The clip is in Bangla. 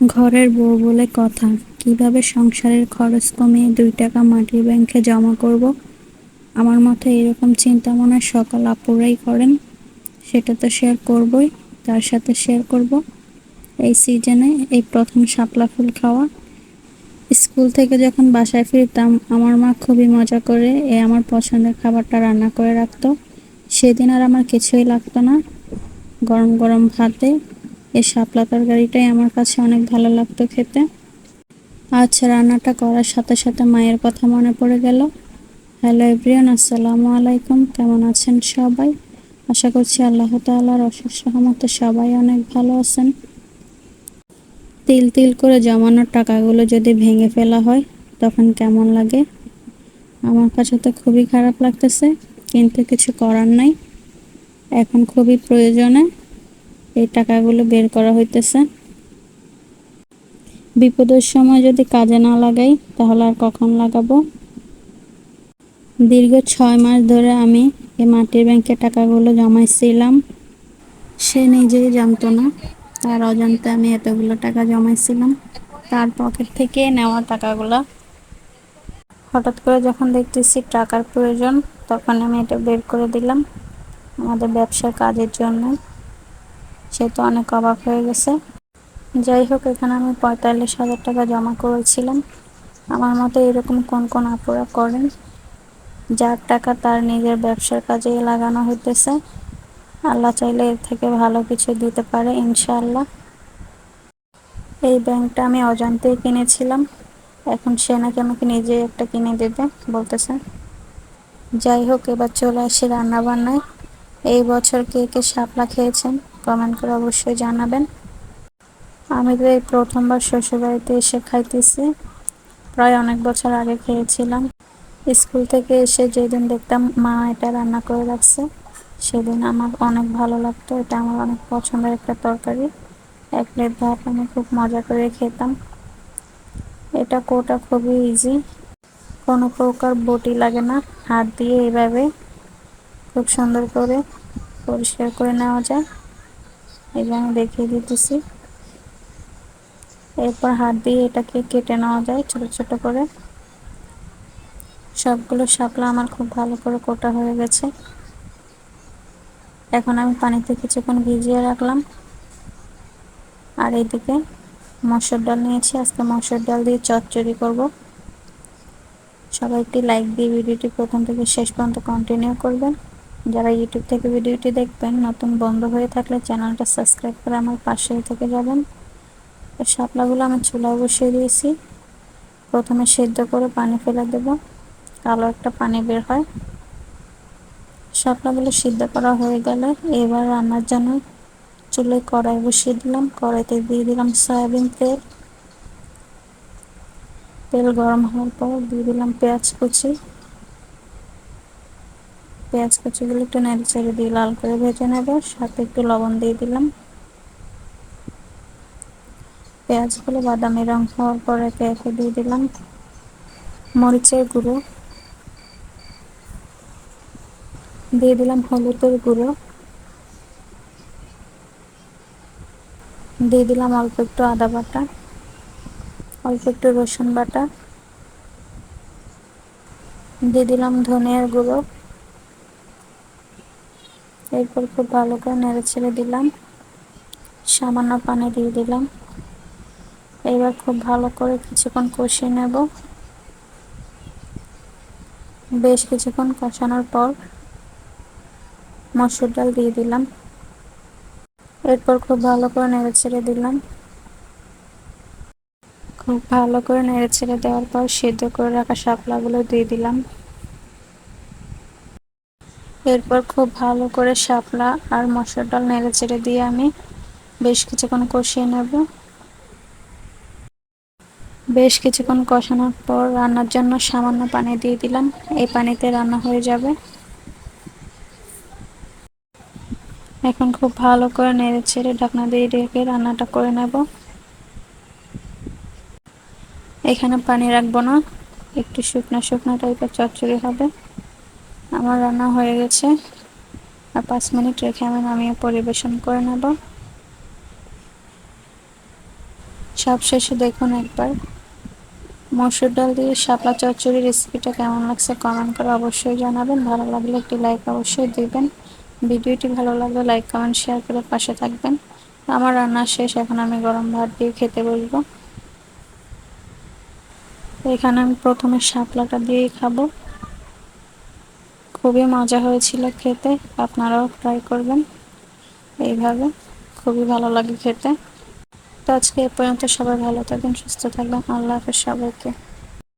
ঘরের বউ বলে কথা, কীভাবে সংসারের খরচ কমিয়ে দুই টাকা মাটির ব্যাংকে জমা করব? আমার মতো এরকম চিন্তা মনে সকল আপুরাই করেন, সেটা তো শেয়ার করবই, তার সাথে শেয়ার করব। এই সিজনে এই প্রথম শাপলা ফুল খাওয়া। স্কুল থেকে যখন বাসায় ফিরতাম, আমার মা খুবই মজা করে এ আমার পছন্দের খাবারটা রান্না করে রাখতো। সেদিন আর আমার কিছুই লাগতো না। গরম গরম ভাতে এই শাপলা তরকারিটাই আমার কাছে অনেক ভালো লাগতো খেতে। আচ্ছা রান্নাটা করার সাথে সাথে মায়ের কথা মনে পড়ে গেল। হ্যালো এভরিয়ান আসসালামু আলাইকুম। কেমন আছেন সবাই? আশা করছি আল্লাহ তাআলার অশেষ সহমতে সবাই অনেক ভালো আছেন। তিল তিল করে জমানোর টাকাগুলো যদি ভেঙে ফেলা হয়, তখন কেমন লাগে? আমার কাছে তো খুবই খারাপ লাগতেছে, কিন্তু কিছু করার নাই। এখন খুবই প্রয়োজনে এই টাকাগুলো বের করা হইতেছে। বিপদের সময় যদি কাজে না লাগাই, তাহলে আর কখন লাগাবো? দীর্ঘ ছয় মাস ধরে আমি এই মাটির ব্যাংকে টাকাগুলো জমাইছিলাম। সে নিজেই জানতো না। তার অজান্তে আমি এতগুলো টাকা জমাইছিলাম। তার পকেট থেকে নেওয়া টাকাগুলো হঠাৎ করে যখন দেখতেছি টাকার প্রয়োজন, তখন আমি এটা বের করে দিলাম। আমাদের ব্যবসার কাজের জন্য। সে তো অনেক অবাক হয়ে গেছে। যাই হোক, এখানে আমি পঁয়তাল্লিশ হাজার টাকা জমা করেছিলাম। আমার মতো এরকম কোন কোন আপুরা করেন, যার টাকা তার নিজের ব্যবসার কাজে লাগানো হইতেছে। আল্লাহ চাইলে এর থেকে ভালো কিছু দিতে পারে, ইনশাআল্লাহ। এই ব্যাংকটা আমি অজান্তেই কিনেছিলাম। এখন সে নাকি আমাকে নিজে একটা কিনে দেবে বলতেছে। যাই হোক, এবার চলে আসি রান্নাবান্নায়। এই বছর কে কে শাপলা খেয়েছেন? কমেন্ট করে অবশ্যই জানাবেন। আমি তো এই প্রথমবার শ্বশুরবাড়িতে এসে খাইতেছি। প্রায় অনেক বছর আগে খেয়েছিলাম। স্কুল থেকে এসে যেদিন দেখতাম মা এটা রান্না করে রাখছে, সেদিন আমার অনেক ভালো লাগতো। এটা আমার অনেক পছন্দের একটা তরকারি। এক প্লেট ভাত আমি খুব মজা করে খেতাম। এটা কোটা খুবই ইজি কোনো প্রকার বটি লাগে না। হাত দিয়ে এইভাবে খুব সুন্দর করে পরিষ্কার করে নেওয়া যায়। এবং দেখিয়ে দিতেছি। এরপর হাত দিয়ে এটাকে কেটে নেওয়া যায় ছোট ছোট করে। সবগুলো শাপলা আমার খুব ভালো করে কোটা হয়ে গেছে। এখন আমি পানিতে কিছুক্ষণ ভিজিয়ে রাখলাম। আর এইদিকে মসুর ডাল নিয়েছি। আজকে মসুর ডাল দিয়ে চচ্চড়ি করব। সবাই একটি লাইক দিয়ে ভিডিওটি প্রথম থেকে শেষ পর্যন্ত কন্টিনিউ করবেন। যারা ইউটিউব থেকে ভিডিওটি দেখবেন, নতুন বন্ধ হয়ে থাকলে চ্যানেলটা সাবস্ক্রাইব করে আমার পাশে থেকে যাবেন। শাপলাগুলো আমি চুলায় বসিয়ে দিয়েছি। প্রথমে সেদ্ধ করে পানি ফেলে দেব। কালো একটা পানি বের হয়। শাপলাগুলো সিদ্ধ করা হয়ে গেলে এবার রান্নার জন্য চুলে কড়াই বসিয়ে দিলাম। কড়াইতে দিয়ে দিলাম সয়াবিন তেল। তেল গরম হওয়ার পর দিয়ে দিলাম পেঁয়াজ কুচি। পেঁয়াজ কুচিগুলো একটু নেড়ে চেড়ে দিয়ে লাল করে ভেজে নেব, সাথে একটু লবণ দিয়ে দিলাম। পেঁয়াজগুলো বাদামি রং হওয়ার পর একে দিয়ে দিলাম। মরিচের গুঁড়ো। দিয়ে দিলাম হলুদের গুঁড়ো। দিয়ে দিলাম অল্প একটু আদা বাটা, অল্প একটু রসুন বাটা। দিয়ে দিলাম ধনিয়ার গুঁড়ো। এরপর খুব ভালো করে নেড়ে ছেড়ে দিলাম। সামান্য পানি দিয়ে দিলাম। এবার খুব ভালো করে কিছুক্ষণ কষিয়ে নেব। বেশ কিছুক্ষণ কষানোর পর মসুর ডাল দিয়ে দিলাম। এরপর খুব ভালো করে নেড়ে ছেড়ে দিলাম। খুব ভালো করে নেড়ে ছেড়ে দেওয়ার পর সিদ্ধ করে রাখা শাপলাগুলো দিয়ে দিলাম। এরপর খুব ভালো করে শাপলা আর মসুর ডাল নেড়ে চেড়ে দিয়ে আমি বেশ কিছুক্ষণ কষিয়ে নেব। বেশ কিছুক্ষণ কষানোর পর রান্নার জন্য সামান্য পানি দিয়ে দিলাম। এই পানিতে রান্না হয়ে যাবে। এখন খুব ভালো করে নেড়ে ছেড়ে ঢাকনা দিয়ে রেখে রান্নাটা করে নেব। এখানে পানি রাখব না। একটু শুকনো শুকনো টাইপের চচ্চড়ি হবে। আমার রান্না হয়ে গেছে। আর পাঁচ মিনিট রেখে আমি নামিয়ে পরিবেশন করে নেব। সব শেষে দেখুন একবার। মসুর ডাল দিয়ে শাপলা চচ্চড়ি রেসিপিটা কেমন লাগছে কমেন্ট করে অবশ্যই জানাবেন। ভালো লাগলে একটি লাইক অবশ্যই দিবেন। ভিডিওটি ভালো লাগলে লাইক কমেন্ট শেয়ার করে পাশে থাকবেন। আমার রান্না শেষ, এখন আমি গরম ভাত দিয়ে খেতে বসবো। এখানে আমি প্রথমে শাপলাটা দিয়েই খাব। খুবই মজা হয়েছিল খেতে। আপনারাও ট্রাই করবেন। এইভাবে খুবই ভালো লাগে খেতে। তো আজকে এ পর্যন্ত সবাই ভালো থাকবেন সুস্থ থাকবেন। আল্লাহ হাফেজ সবাইকে।